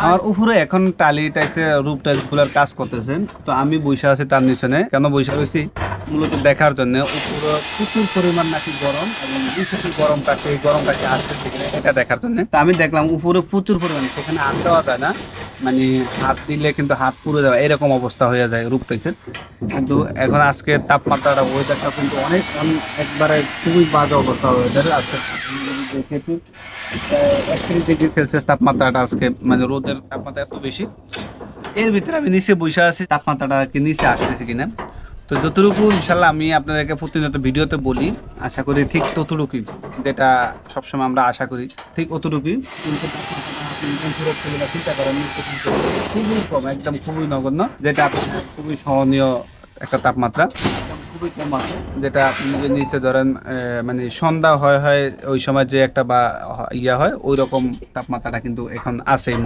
আমার উপরে এখন টালি টাইসে রূপ টাইসগুলার কাজ করতেছেন। তো আমি বৈশা আছি তার নিচনে। কেন বৈশা রয়েছি মূলত দেখার জন্য উপরে প্রচুর পরিমাণ নাকি গরম এবং নিচে কি গরমটা সেই গরমটাকে আসতেছে কিনা এটা দেখার জন্য। তো আমি দেখলাম উপরে প্রচুর পরিমাণ, সেখানে হাত যায় না। মানে হাত দিলে কিন্তু হাত পুড়ে যাবে, এরকম অবস্থা হয়ে যায় রূপ টাইসের কিন্তু এখন আজকে তাপমাত্রাটা ওয়েদারটা কিন্তু অনেক একবারে খুবই বাজে অবস্থা হয়ে যায় আজকে দেখেছি। একত্রিশ ডিগ্রি সেলসিয়াস তাপমাত্রাটা আজকে মানে রোদের তাপমাত্রা এত বেশি, এর ভিতরে আমি নিচে বসে আছি, তাপমাত্রাটা কি নিচে আসতেছে কিনা। তো যতটুকু ইনশাল্লাহ আমি আপনাদেরকে প্রতিনিয়ত ভিডিওতে বলি, আশা করি ঠিক ততটুকুই, যেটা সবসময় আমরা আশা করি, ঠিক অতটুকুই। চিন্তা করেন খুবই কম, একদম খুবই নগণ্য, যেটা খুবই সহনীয় একটা তাপমাত্রা। খুবই কম আছে। যেটা আপনি যে নিচে ধরেন মানে সন্ধ্যা হয় হয় ওই সময় যে একটা বা, ইয়া হয়, ওই রকম তাপমাত্রাটা কিন্তু এখন আছে এই